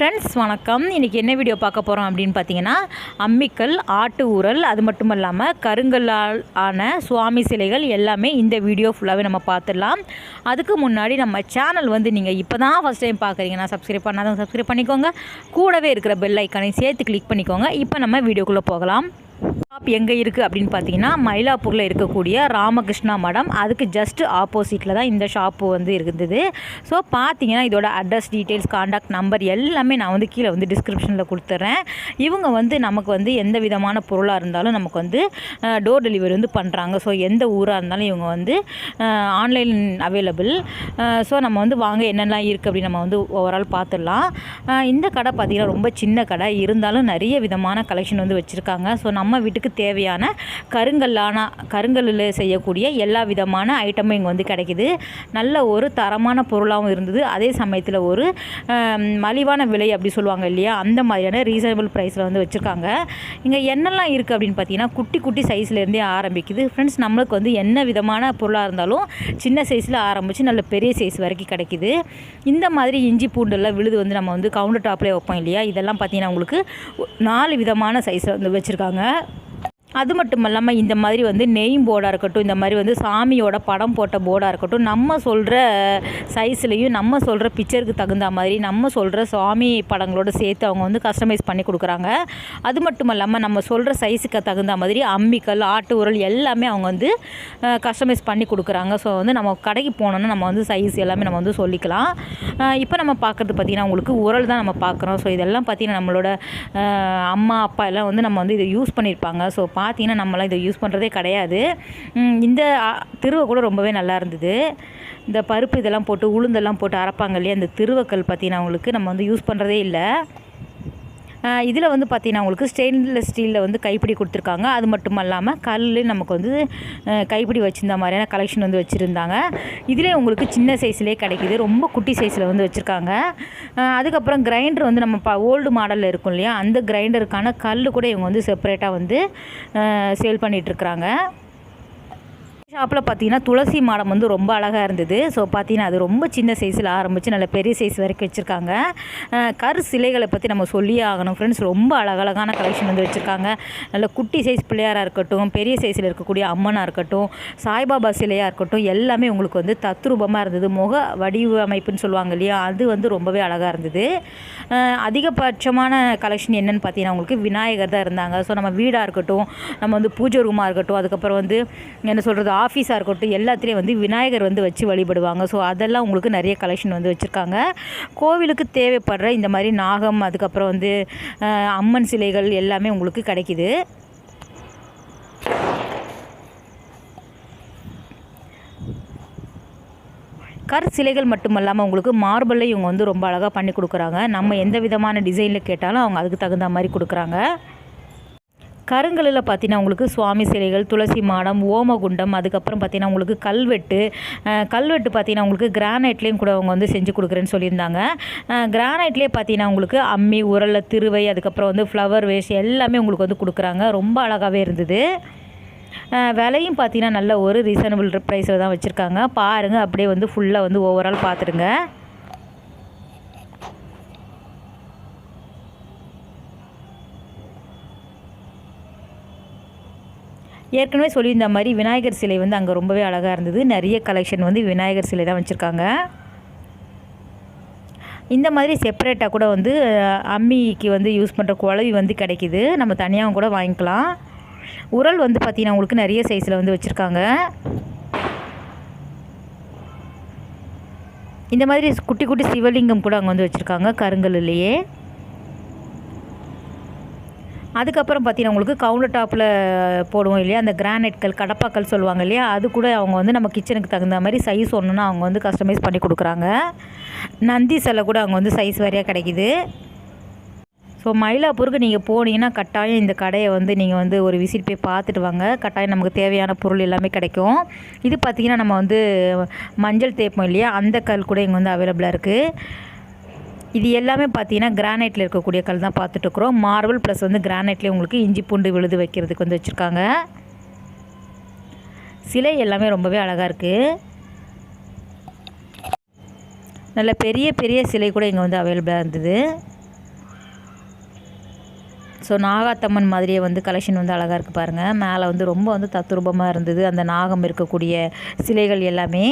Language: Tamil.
ஃப்ரெண்ட்ஸ் வணக்கம். இன்றைக்கி என்ன வீடியோ பார்க்க போகிறோம் அப்படின்னு பார்த்தீங்கன்னா அம்மிக்கல் ஆட்டு ஊரல் அது மட்டும் இல்லாமல் கருங்கல்லால் ஆன சுவாமி சிலைகள் எல்லாமே இந்த வீடியோ ஃபுல்லாகவே நம்ம பார்த்துடலாம். அதுக்கு முன்னாடி நம்ம சேனல் வந்து நீங்கள் இப்போ தான் ஃபஸ்ட் டைம் பார்க்குறீங்கன்னா சப்ஸ்கிரைப் பண்ணாதவங்க சப்ஸ்கிரைப் பண்ணிக்கோங்க. கூடவே இருக்கிற பெல் ஐக்கானை சேர்த்து கிளிக் பண்ணிக்கோங்க. இப்போ நம்ம வீடியோக்குள்ளே போகலாம். ஷாப் எங்கே இருக்குது அப்படின்னு பார்த்தீங்கன்னா மயிலாப்பூரில் இருக்கக்கூடிய ராமகிருஷ்ணா மடம். அதுக்கு ஜஸ்ட் ஆப்போசிட்டில் தான் இந்த ஷாப்பு வந்து இருந்தது. ஸோ பார்த்தீங்கன்னா இதோட அட்ரஸ் டீட்டெயில்ஸ் காண்டாக்ட் நம்பர் எல்லாமே நான் வந்து கீழே வந்து டிஸ்கிரிப்ஷனில் கொடுத்துட்றேன் இவங்க வந்து நமக்கு வந்து எந்த விதமான பொருளாக இருந்தாலும் நமக்கு வந்து டோர் டெலிவரி வந்து பண்ணுறாங்க ஸோ எந்த ஊராக இருந்தாலும் இவங்க வந்து ஆன்லைன் அவைலபிள் ஸோ நம்ம வந்து வாங்க என்னெல்லாம் இருக்குது அப்படின்னு நம்ம வந்து ஓவரால் பார்த்துடலாம் இந்த கடை பார்த்திங்கன்னா ரொம்ப சின்ன கடை. இருந்தாலும் நிறைய விதமான கலெக்ஷன் வந்து வச்சுருக்காங்க. ஸோ நம்ம வீட்டுக்கு தேவையான கருங்கல்லான கருங்கல்லில் செய்யக்கூடிய எல்லா விதமான ஐட்டமும் இங்கே வந்து கிடைக்குது. நல்ல ஒரு தரமான பொருளாகவும் இருந்தது. அதே சமயத்தில் ஒரு மலிவான விலை அப்படி சொல்லுவாங்க இல்லையா? அந்த மாதிரியான ரீசனபிள் ப்ரைஸில் வந்து வச்சுருக்காங்க. இங்கே என்னெல்லாம் இருக்குது அப்படின்னு பார்த்தீங்கன்னா குட்டி குட்டி சைஸ்லேருந்தே ஆரம்பிக்குது. ஃப்ரெண்ட்ஸ் நம்மளுக்கு வந்து என்ன விதமான பொருளாக இருந்தாலும் சின்ன சைஸில் ஆரம்பித்து நல்ல பெரிய சைஸ் வரைக்கும் கிடைக்குது. இந்த மாதிரி இஞ்சி பூண்டெல்லாம் விழுது வந்து நம்ம வந்து கவுண்டர் டாப்லேயே வைப்போம் இல்லையா? இதெல்லாம் பார்த்தீங்கன்னா உங்களுக்கு நாலு விதமான சைஸில் வந்து வச்சுருக்காங்க. அது மட்டும் இல்லாமல் இந்த மாதிரி வந்து நெய் போர்டாக இருக்கட்டும் இந்த மாதிரி வந்து சாமியோட படம் போட்ட போர்டாக இருக்கட்டும் நம்ம சொல்கிற சைஸ்லேயும் நம்ம சொல்கிற பிக்சருக்கு தகுந்த மாதிரி நம்ம சொல்கிற சாமி படங்களோட சேர்த்து அவங்க வந்து கஸ்டமைஸ் பண்ணி கொடுக்குறாங்க. அது மட்டும் இல்லாமல் நம்ம சொல்கிற சைஸுக்கு தகுந்த மாதிரி அம்மிக்கல் ஆட்டு உரல் எல்லாமே அவங்க வந்து கஸ்டமைஸ் பண்ணி கொடுக்குறாங்க. ஸோ வந்து நம்ம கடைக்கு போனோன்னா நம்ம வந்து சைஸ் எல்லாமே நம்ம வந்து சொல்லிக்கலாம். இப்போ நம்ம பார்க்குறது பார்த்திங்கன்னா உங்களுக்கு உரல் தான் நம்ம பார்க்குறோம் ஸோ இதெல்லாம் பார்த்திங்கன்னா நம்மளோட அம்மா அப்பா எல்லாம் வந்து நம்ம வந்து இதை யூஸ் பண்ணியிருப்பாங்க. ஸோ பார்த்தீங்கன்னா நம்மளாம் இதை யூஸ் பண்ணுறதே கிடையாது. இந்த திருவை கூட ரொம்பவே நல்லா இருந்தது. இந்த பருப்பு இதெல்லாம் போட்டு உளுந்தெல்லாம் போட்டு அரைப்பாங்க இல்லையா இந்த திருவக்கல் பார்த்தீங்கன்னா அவங்களுக்கு நம்ம வந்து யூஸ் பண்ணுறதே இல்லை. இதில் வந்து பார்த்தீங்கன்னா உங்களுக்கு ஸ்டெயின்லெஸ் ஸ்டீலில் வந்து கைப்பிடி கொடுத்துருக்காங்க. அது மட்டும் இல்லாமல் கல் நமக்கு வந்து கைப்பிடி வச்சுருந்த மாதிரியான கலெக்ஷன் வந்து வச்சுருந்தாங்க. இதிலே உங்களுக்கு சின்ன சைஸ்லேயே கிடைக்குது. ரொம்ப குட்டி சைஸில் வந்து வச்சுருக்காங்க. அதுக்கப்புறம் கிரைண்டர் வந்து நம்ம ப ஓல்டு மாடலில் இருக்கும் இல்லையா? அந்த கிரைண்டருக்கான கல் கூட இவங்க வந்து செப்பரேட்டாக வந்து சேல் பண்ணிகிட்ருக்குறாங்க ஷாப்பில் பார்த்தீங்கன்னா துளசி மாடம் வந்து ரொம்ப அழகாக இருந்தது. ஸோ பார்த்தீங்கன்னா அது ரொம்ப சின்ன சைஸில் ஆரம்பித்து நல்ல பெரிய சைஸ் வரைக்கும் வச்சுருக்காங்க. கரு சிலைகளை பற்றி நம்ம சொல்லியே ஆகணும் ஃப்ரெண்ட்ஸ் ரொம்ப அழகழகான கலெக்ஷன் வந்து வச்சுருக்காங்க. நல்ல குட்டி சைஸ் பிள்ளையாராக இருக்கட்டும் பெரிய சைஸில் இருக்கக்கூடிய அம்மனாக இருக்கட்டும் சாய்பாபா சிலையாக இருக்கட்டும் எல்லாமே உங்களுக்கு வந்து தத்ரூபமாக இருந்தது. முக வடிவமைப்புன்னு சொல்லுவாங்க இல்லையா அது வந்து ரொம்பவே அழகாக இருந்தது. அதிகபட்சமான கலெக்ஷன் என்னென்னு பார்த்தீங்கன்னா உங்களுக்கு விநாயகர் தான் இருந்தாங்க. ஸோ நம்ம வீடாக இருக்கட்டும் நம்ம வந்து பூஜை ரூமாக இருக்கட்டும் அதுக்கப்புறம் வந்து என்ன சொல்கிறது ஆஃபீஸாக இருக்கட்டும் எல்லாத்துலேயும் வந்து விநாயகர் வந்து வச்சு வழிபடுவாங்க. ஸோ அதெல்லாம் உங்களுக்கு நிறைய கலெக்ஷன் வந்து வச்சுருக்காங்க. கோவிலுக்கு தேவைப்படுற இந்த மாதிரி நாகம் அதுக்கப்புறம் வந்து அம்மன் சிலைகள் எல்லாமே உங்களுக்கு கிடைக்குது. கர் சிலைகள் மட்டுமல்லாமல் உங்களுக்கு மார்பிளில் இவங்க வந்து ரொம்ப அழகாக பண்ணி கொடுக்குறாங்க. நம்ம எந்த விதமான டிசைனில் கேட்டாலும் அவங்க அதுக்கு தகுந்த மாதிரி கொடுக்குறாங்க. கருங்கல்லில் பார்த்தீங்கன்னா உங்களுக்கு சுவாமி சிலைகள் துளசி மாடம் ஓமகுண்டம் அதுக்கப்புறம் பார்த்தீங்கன்னா உங்களுக்கு கல்வெட்டு கல்வெட்டு பார்த்தீங்கன்னா உங்களுக்கு கிரானைட்லேயும் கூட அவங்க வந்து செஞ்சு கொடுக்குறேன்னு சொல்லியிருந்தாங்க. கிரானைட்லேயே பார்த்தீங்கன்னா உங்களுக்கு அம்மி உரல் திருவை அதுக்கப்புறம் வந்து ஃப்ளவர் வேஸ்ட் எல்லாமே உங்களுக்கு வந்து கொடுக்குறாங்க. ரொம்ப அழகாகவே இருந்தது. விலையும் பார்த்தீங்கன்னா நல்ல ஒரு ரீசனபிள் ப்ரைஸில் தான் வச்சுருக்காங்க. பாருங்கள் அப்படியே வந்து ஃபுல்லாக வந்து ஓவரால் பார்த்துடுங்க. ஏற்கனவே சொல்லியிருந்த மாதிரி விநாயகர் சிலை வந்து அங்கே ரொம்பவே அழகாக இருந்தது. நிறைய கலெக்ஷன் வந்து விநாயகர் சிலை தான் வச்சுருக்காங்க. இந்த மாதிரி செப்பரேட்டாக கூட வந்து அம்மிக்கு வந்து யூஸ் பண்ணுற குழவி வந்து கிடைக்குது. நம்ம தனியாகவும் கூட வாங்கிக்கலாம். உரல் வந்து பார்த்திங்கன்னா உங்களுக்கு நிறைய சைஸில் வந்து வச்சுருக்காங்க. இந்த மாதிரி குட்டி குட்டி சிவலிங்கம் கூட அங்கே வந்து வச்சுருக்காங்க கருங்கல்லையே அதுக்கப்புறம் பார்த்தீங்கன்னா உங்களுக்கு கவுண்டர் டாப்பில் போடுவோம் இல்லையா? அந்த கிரானைட்கள் கடப்பாக்கள் சொல்லுவாங்க இல்லையா? அது கூட அவங்க வந்து நம்ம கிச்சனுக்கு தகுந்த மாதிரி சைஸ் ஒன்றுன்னா அவங்க வந்து கஸ்டமைஸ் பண்ணி கொடுக்குறாங்க. நந்தி சிலை கூட அவங்க வந்து சைஸ் வாரியாக கிடைக்குது. ஸோ மயிலாப்பூருக்கு நீங்கள் போனீங்கன்னா கட்டாயம் இந்த கடையை வந்து நீங்கள் வந்து ஒரு விசிட் போய் பார்த்துட்டு வாங்க. கட்டாயம் நமக்கு தேவையான பொருள் எல்லாமே கிடைக்கும். இது பார்த்திங்கன்னா நம்ம வந்து மஞ்சள் தேய்ப்போம் இல்லையா? அந்த கல் கூட இங்கே வந்து அவைலபிளாக இருக்குது இது எல்லாமே பார்த்தீங்கன்னா கிரானைட்டில் இருக்கக்கூடிய கல் தான் பார்த்துட்ருக்குறோம் மார்பிள் ப்ளஸ் வந்து கிரானைட்லேயே உங்களுக்கு இஞ்சி பூண்டு விழுது வைக்கிறதுக்கு வந்து வச்சுருக்காங்க. சிலை எல்லாமே ரொம்பவே அழகாக இருக்குது நல்ல பெரிய பெரிய சிலை கூட இங்கே வந்து அவைலபிளாக இருந்தது. ஸோ நாகாத்தம்மன் மாதிரியே வந்து கலெக்ஷன் வந்து அழகாக இருக்குது பாருங்கள் மேலே வந்து ரொம்ப வந்து தத்ரூபமாக இருந்தது. அந்த நாகம் இருக்கக்கூடிய சிலைகள் எல்லாமே.